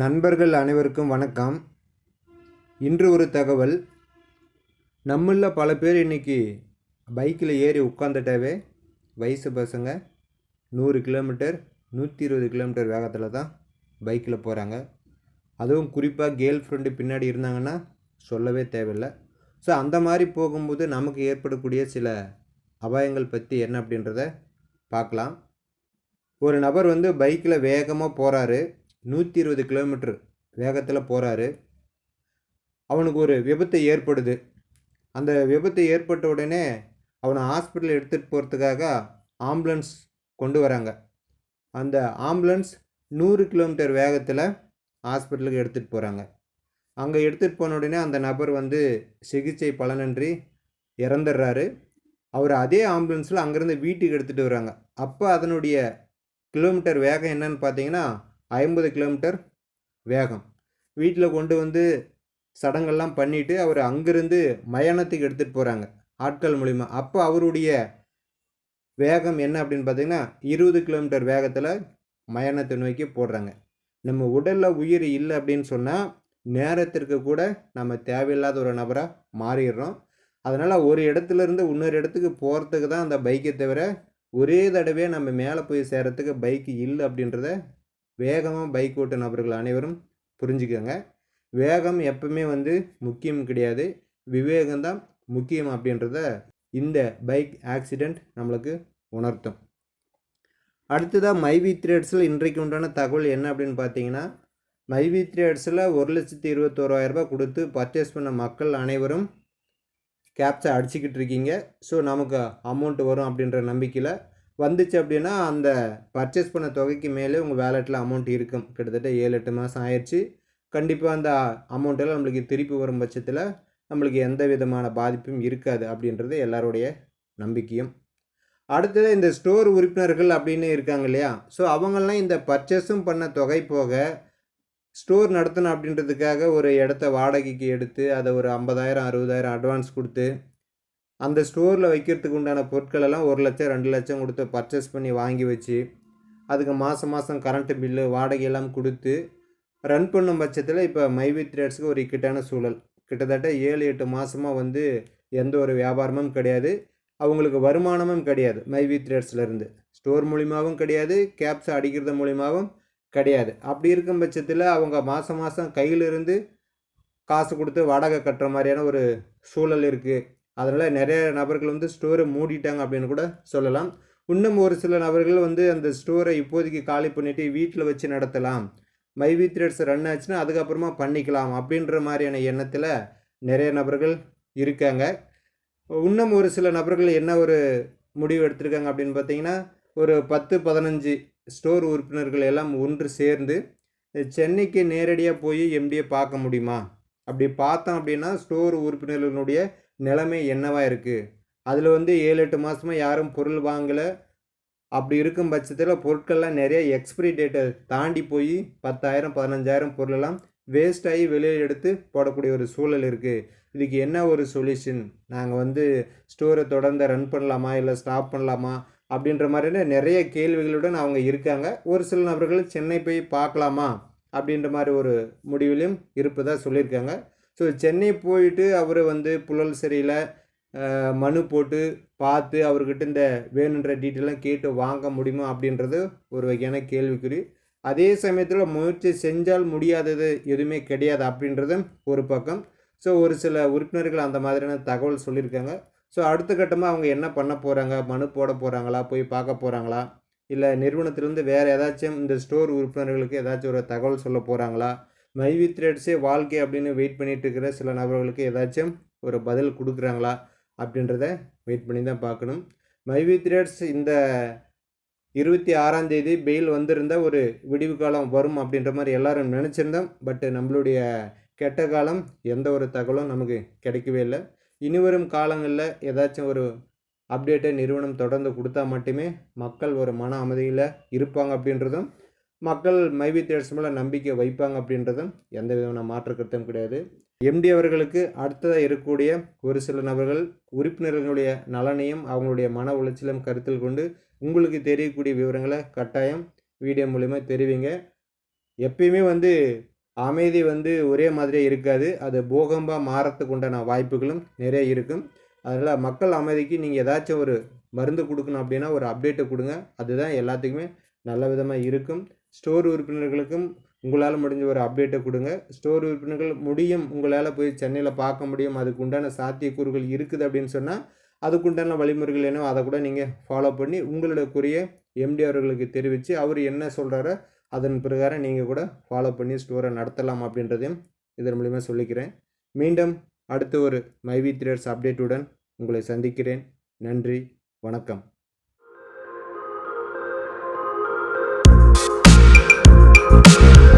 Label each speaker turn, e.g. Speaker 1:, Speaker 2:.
Speaker 1: நண்பர்கள் அனைவருக்கும் வணக்கம். இன்று ஒரு தகவல். நம்மள பல பேர் இன்றைக்கி பைக்கில் ஏறி உட்காந்துட்டாவே வயசு பசங்க நூறு கிலோமீட்டர் நூற்றி இருபது கிலோமீட்டர் வேகத்தில் தான் பைக்கில் போகிறாங்க அதுவும் குறிப்பாக கேர்ள் ஃப்ரெண்டு பின்னாடி இருந்தாங்கன்னா சொல்லவே தேவையில்லை. ஸோ அந்த மாதிரி போகும்போது நமக்கு ஏற்படக்கூடிய சில அபாயங்கள் பற்றி என்ன அப்படின்றத பார்க்கலாம். ஒரு நபர் வந்து பைக்கில் வேகமாக போகிறாரு நூற்றி இருபது கிலோமீட்டர் வேகத்தில் போகிறாரு அவனுக்கு ஒரு விபத்து ஏற்படுது. அந்த விபத்து ஏற்பட்ட உடனே அவனை ஹாஸ்பிட்டல் எடுத்துகிட்டு போகிறதுக்காக ஆம்புலன்ஸ் கொண்டு வராங்க. அந்த ஆம்புலன்ஸ் நூறு கிலோமீட்டர் வேகத்தில் ஹாஸ்பிட்டலுக்கு எடுத்துகிட்டு போகிறாங்க அங்கே எடுத்துகிட்டு போன உடனே அந்த நபர் வந்து சிகிச்சை பலனின்றி இறந்துடுறாரு. அவர் அதே ஆம்புலன்ஸில் அங்கேருந்து வீட்டுக்கு எடுத்துகிட்டு வராங்க. அப்போ அதனுடைய கிலோமீட்டர் வேகம் என்னன்னு பார்த்தீங்கன்னா ஐம்பது கிலோமீட்டர் வேகம். வீட்டில் கொண்டு வந்து சடங்கெல்லாம் பண்ணிவிட்டு அவர் அங்கேருந்து மயானத்துக்கு எடுத்துகிட்டு போகிறாங்க ஆட்கள் மூலிமா அப்போ அவருடைய வேகம் என்ன அப்படின்னு பார்த்திங்கன்னா இருபது கிலோமீட்டர் வேகத்தில் மயானத்தை நோக்கி போடுறாங்க. நம்ம உடலில் உயிர் இல்லை அப்படின்னு சொன்னால் நேரத்திற்கு கூட நம்ம தேவையில்லாத ஒரு நபராக மாறிடுறோம். அதனால் ஒரு இடத்துல இருந்து இன்னொரு இடத்துக்கு போகிறதுக்கு தான் அந்த பைக்கை தவிர ஒரே தடவை நம்ம மேலே போய் சேரத்துக்கு பைக்கு இல்லை அப்படின்றத வேகமாக பைக் ஓட்டு நபர்கள் அனைவரும் புரிஞ்சுக்கோங்க. வேகம் எப்பவுமே வந்து முக்கியம் கிடையாது. விவேகம்தான் முக்கியம் அப்படின்றத இந்த பைக் ஆக்சிடெண்ட் நம்மளுக்கு உணர்த்தும். அடுத்ததாக மைவி த்ரேட்ஸில் இன்றைக்கு உண்டான தகவல் என்ன அப்படின்னு பார்த்தீங்கன்னா மைவி த்ரேட்ஸில் ஒரு லட்சத்தி இருபத்தோராயிரரூபா கொடுத்து பர்ச்சேஸ் பண்ண மக்கள் அனைவரும் கேப்ஸை அடிச்சுக்கிட்டு இருக்கீங்க. ஸோ நமக்கு அமௌண்ட் வரும் அப்படின்ற நம்பிக்கையில் வந்துச்சு அப்படின்னா அந்த பர்ச்சேஸ் பண்ண தொகைக்கு மேலே உங்கள் வேலெட்டில் அமௌண்ட் இருக்கும். கிட்டத்தட்ட ஏழு எட்டு மாதம் ஆயிடுச்சு கண்டிப்பாக அந்த அமௌண்ட்டெல்லாம் நம்மளுக்கு திருப்பி வரும் பட்சத்தில் நம்மளுக்கு எந்த விதமான பாதிப்பும் இருக்காது அப்படின்றது எல்லாருடைய நம்பிக்கையும். அடுத்தது இந்த ஸ்டோர் உறுப்பினர்கள் அப்படின்னு இருக்காங்க இல்லையா? ஸோ அவங்கெல்லாம் இந்த பர்ச்சேஸும் பண்ண தொகை போக ஸ்டோர் நடத்தணும் அப்படின்றதுக்காக ஒரு இடத்த வாடகைக்கு எடுத்து அதை ஒரு ஐம்பதாயிரம் அறுபதாயிரம் அட்வான்ஸ் கொடுத்து அந்த ஸ்டோரில் வைக்கிறதுக்கு உண்டான பொருட்கள் எல்லாம் ஒரு லட்சம் ரெண்டு லட்சம் கொடுத்து பர்ச்சேஸ் பண்ணி வாங்கி வச்சு அதுக்கு மாதம் மாதம் கரண்ட்டு பில்லு வாடகை எல்லாம் கொடுத்து ரன் பண்ணும் பட்சத்தில் இப்போ மைவி த்ரேட்ஸுக்கு ஒரு இக்கட்டான சூழல். கிட்டத்தட்ட ஏழு எட்டு மாதமாக வந்து எந்த ஒரு வியாபாரமும் கிடையாது. அவங்களுக்கு வருமானமும் கிடையாது மைவி த்ரேட்ஸ்லேருந்து ஸ்டோர் மூலிமாவும் கிடையாது கேப்ஸ் அடிக்கிறது மூலிமாவும் கிடையாது. அப்படி இருக்கும் பட்சத்தில் அவங்க மாதம் மாதம் கையிலிருந்து காசு கொடுத்து வாடகை கட்டுற மாதிரியான ஒரு சூழல் இருக்குது அதனால் நிறைய நபர்கள் வந்து ஸ்டோரை மூடிட்டாங்க அப்படின்னு கூட சொல்லலாம். இன்னும் ஒரு சில நபர்கள் வந்து அந்த ஸ்டோரை இப்போதைக்கு காலி பண்ணிவிட்டு வீட்டில் வச்சு நடத்தலாம். மைவி த்ரெட்ஸ் ரன் ஆச்சுன்னா அதுக்கப்புறமா பண்ணிக்கலாம் அப்படின்ற மாதிரியான எண்ணத்தில் நிறைய நபர்கள் இருக்காங்க. இன்னும் ஒரு சில நபர்கள் என்ன ஒரு முடிவு எடுத்திருக்காங்க அப்படின்னு பார்த்தீங்கன்னா ஒரு பத்து பதினஞ்சு ஸ்டோர் உறுப்பினர்கள் எல்லாம் ஒன்று சேர்ந்து சென்னைக்கு நேரடியாக போய் எம்டியை பார்க்க முடியுமா? அப்படி பார்த்தோம் அப்படின்னா ஸ்டோர் உறுப்பினர்களுடைய நிலைமை என்னவாக இருக்குது அதில் வந்து ஏழு எட்டு மாதமாக யாரும் பொருள் வாங்கலை. அப்படி இருக்கும் பட்சத்தில் பொருட்கள்லாம் நிறைய எக்ஸ்பிரி டேட்டை தாண்டி போய் பத்தாயிரம் பதினஞ்சாயிரம் பொருளெல்லாம் வேஸ்ட் ஆகி வெளியில் எடுத்து போடக்கூடிய ஒரு சூழல் இருக்குது இதுக்கு என்ன ஒரு சொல்யூஷன் நாங்கள் வந்து ஸ்டோரை தொடர்ந்து ரன் பண்ணலாமா? இல்லை ஸ்டாப் பண்ணலாமா? அப்படின்ற மாதிரியான நிறைய கேள்விகளுடன் அவங்க இருக்காங்க. ஒரு சில நபர்கள் சென்னை போய் பார்க்கலாமா? அப்படின்ற மாதிரி ஒரு முடிவிலையும் இருப்பதாக சொல்லியிருக்காங்க. ஸோ சென்னை போயிட்டு அவர் வந்து புழல் சிறையில் மனு போட்டு பார்த்து அவர்கிட்ட இந்த வேணுன்ற டீட்டெயிலாம் கேட்டு வாங்க முடியுமா அப்படின்றது ஒரு வகையான கேள்விக்குறி. அதே சமயத்தில் முயற்சி செஞ்சால் முடியாதது எதுவுமே கிடையாது அப்படின்றதும் ஒரு பக்கம். ஸோ ஒரு சில உறுப்பினர்கள் அந்த மாதிரியான தகவல் சொல்லியிருக்காங்க. ஸோ அடுத்த கட்டமாக அவங்க என்ன பண்ண போகிறாங்க மனு போட போகிறாங்களா போய் பார்க்க போகிறாங்களா இல்லை நிறுவனத்திலேருந்து வேறு ஏதாச்சும் இந்த ஸ்டோர் உறுப்பினர்களுக்கு ஏதாச்சும் ஒரு தகவல் சொல்ல போகிறாங்களா மைவி ரெட்ஸே வாழ்க்கை அப்படின்னு வெயிட் பண்ணிகிட்டு இருக்கிற சில நபர்களுக்கு ஏதாச்சும் ஒரு பதில் கொடுக்குறாங்களா அப்படின்றத வெயிட் பண்ணி தான் பார்க்கணும். மைவி ரெட்ஸ் இந்த இருபத்தி ஆறாம் தேதி பெயில் வந்திருந்த ஒரு விடிவு காலம் வரும் அப்படின்ற மாதிரி எல்லாரும் நினச்சிருந்தோம். பட்டு நம்மளுடைய கெட்ட காலம் எந்த ஒரு தகவலும் நமக்கு கிடைக்கவே இல்லை. இனிவரும் காலங்களில் ஏதாச்சும் ஒரு அப்டேட்டை நிறுவனம் தொடர்ந்து கொடுத்தா மட்டுமே மக்கள் ஒரு மன அமைதியில் இருப்பாங்க அப்படின்றதும் மக்கள் மைவி தேட்ஸ் மேலே நம்பிக்கை வைப்பாங்க அப்படின்றதும் எந்த விதமான மாற்று கருத்தும் கிடையாது. எம்டி அவர்களுக்கு அடுத்ததாக இருக்கக்கூடிய ஒரு சில நபர்கள் உறுப்பினர்களுடைய நலனையும் அவங்களுடைய மன உளைச்சலும் கருத்தில் கொண்டு உங்களுக்கு தெரியக்கூடிய விவரங்களை கட்டாயம் வீடியோ மூலிமா தெரிவிங்க. எப்பயுமே வந்து அமைதி வந்து ஒரே மாதிரியே இருக்காது. அது பூகம்பாக மாறத்துக்கு உண்டான வாய்ப்புகளும் நிறைய இருக்கும். அதனால் மக்கள் அமைதிக்கு நீங்கள் ஏதாச்சும் ஒரு மருந்து கொடுக்கணும் அப்படின்னா ஒரு அப்டேட்டை கொடுங்க. அதுதான் எல்லாத்துக்குமே நல்ல விதமாக இருக்கும். ஸ்டோர் உறுப்பினர்களுக்கும் உங்களால் முடிஞ்ச ஒரு அப்டேட்டை கொடுங்க. ஸ்டோர் உறுப்பினர்கள் முடியும் உங்களால் போய் சென்னையில் பார்க்க முடியும் அதுக்கு உண்டான சாத்தியக்கூறுகள் இருக்குது அப்படின்னு சொன்னால் அதுக்குண்டான வழிமுறைகள் என்னவோ அதை கூட நீங்கள் ஃபாலோ பண்ணி உங்களுடைய எம்டி அவர்களுக்கு தெரிவித்து அவர் என்ன சொல்கிறாரோ அதன் பிரகாரம் நீங்கள் கூட ஃபாலோ பண்ணி ஸ்டோரை நடத்தலாம் அப்படின்றதையும் இதன் மூலிமா சொல்லிக்கிறேன். மீண்டும் அடுத்த ஒரு மைவி த்ரேட்ஸ் அப்டேட்டுடன் உங்களை சந்திக்கிறேன். நன்றி வணக்கம்.
Speaker 2: Thank